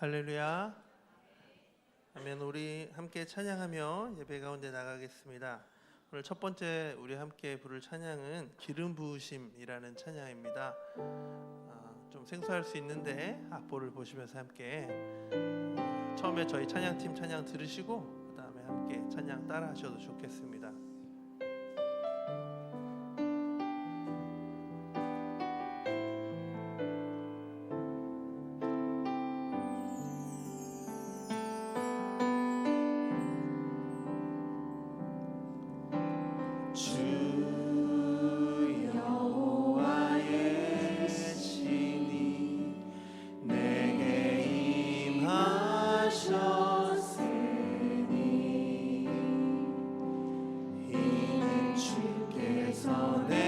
할렐루야. 아멘. 우리 함께 찬양하며 예배 가운데 나가겠습니다. 오늘 첫 번째 우리 함께 부를 찬양은 기름 부으심이라는 찬양입니다. 아, 좀 생소할 수 있는데 악보를 보시면서 함께 어, 처음에 저희 찬양팀 찬양 들으시고 그다음에 함께 찬양 따라 하셔도 좋겠습니다. saw them.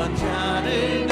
먼 자를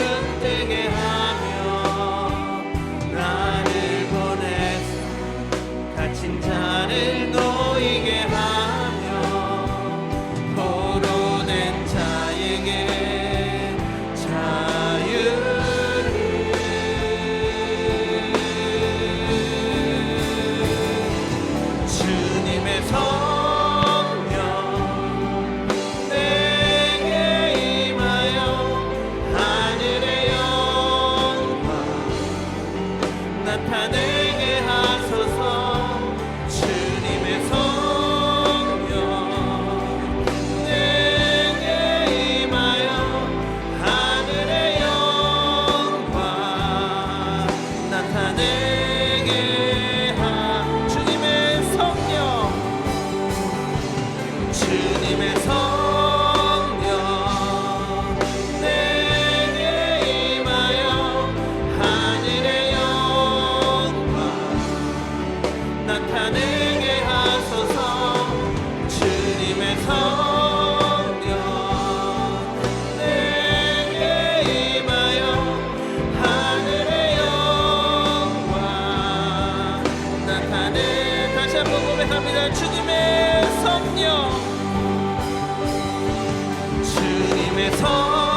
错。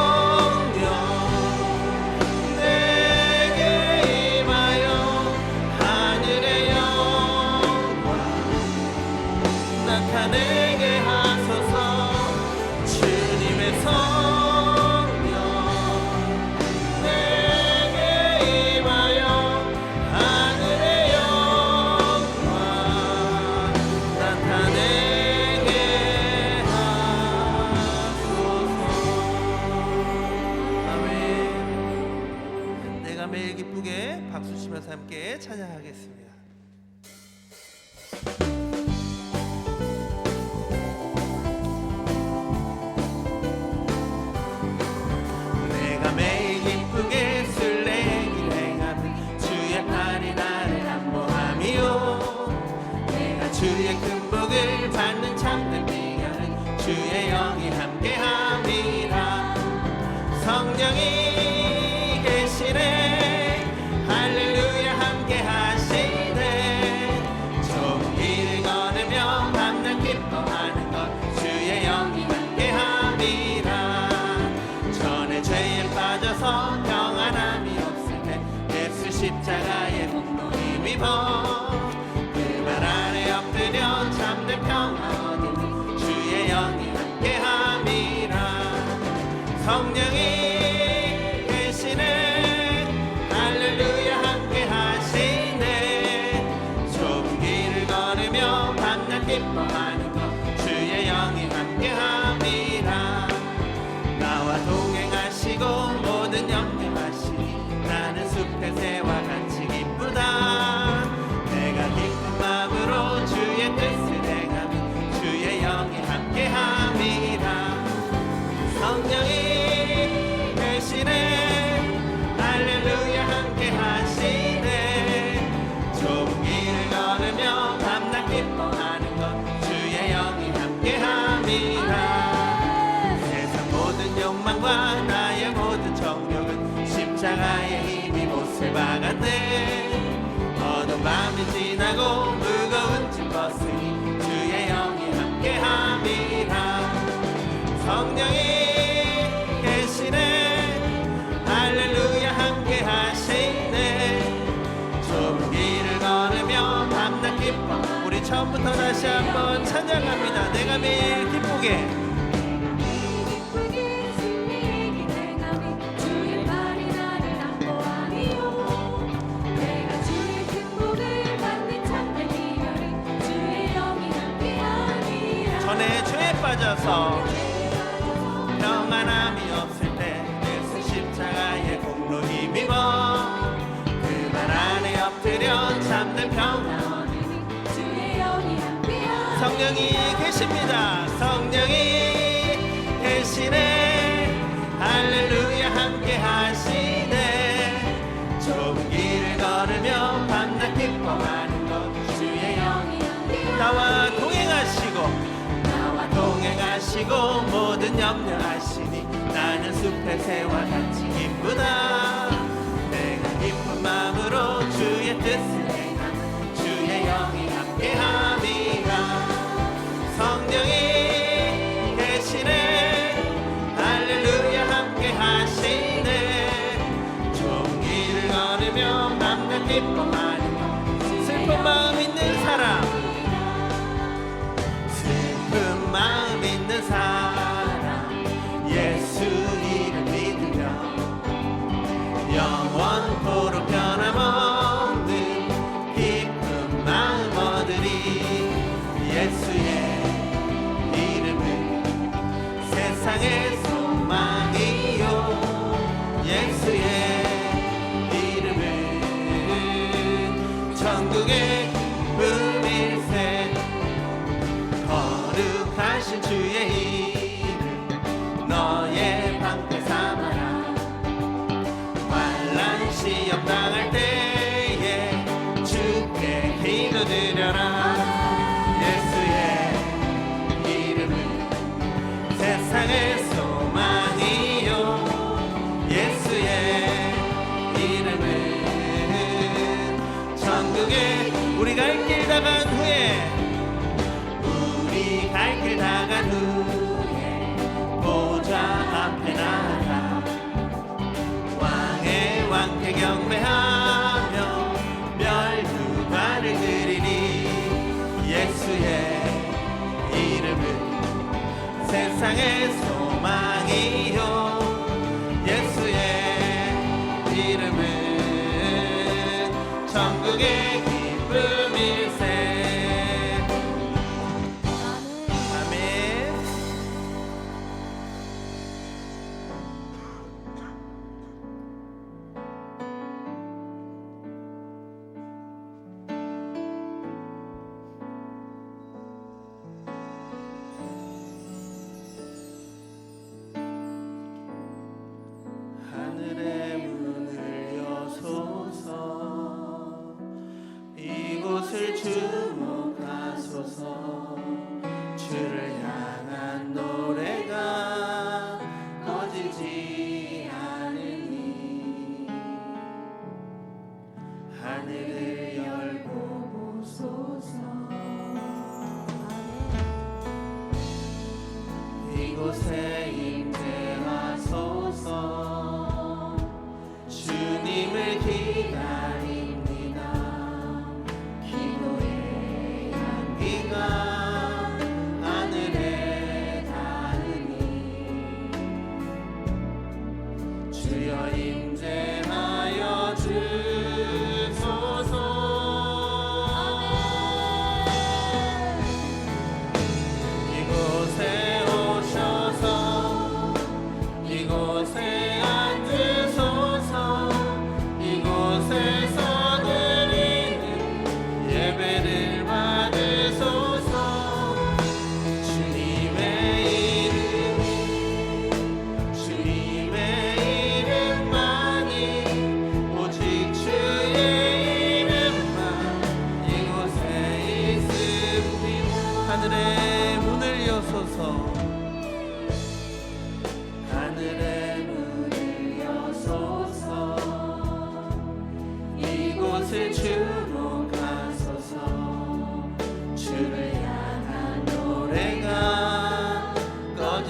찾아가겠습니다. Oh. 십자가의 힘이 못을 박았네. 어두 밤이 지나고 무거운 짐 벗으니 주의 영이 함께함이라. 성령이 계시네. 할렐루야 함께하시네. 좁은 길을 걸으며 밤낮 기뻐. 우리 처음부터 다시 한번 찬양합니다. 내가 매일 기쁘게. 주셔서 평안함이 없을 때 예수 십자가의 공로 힘입어 그말 안에 엎드려 잠든 평안 성령이 계십니다. 성령이 계시네. 내 세와 같이 기쁘다. Yes. 나를 드리니 예수의 이름은 세상의 소망이요. 예수 곳에 임재하소서. 주님을 기다립니다. 기도의 향기가 주여 임재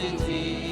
identity.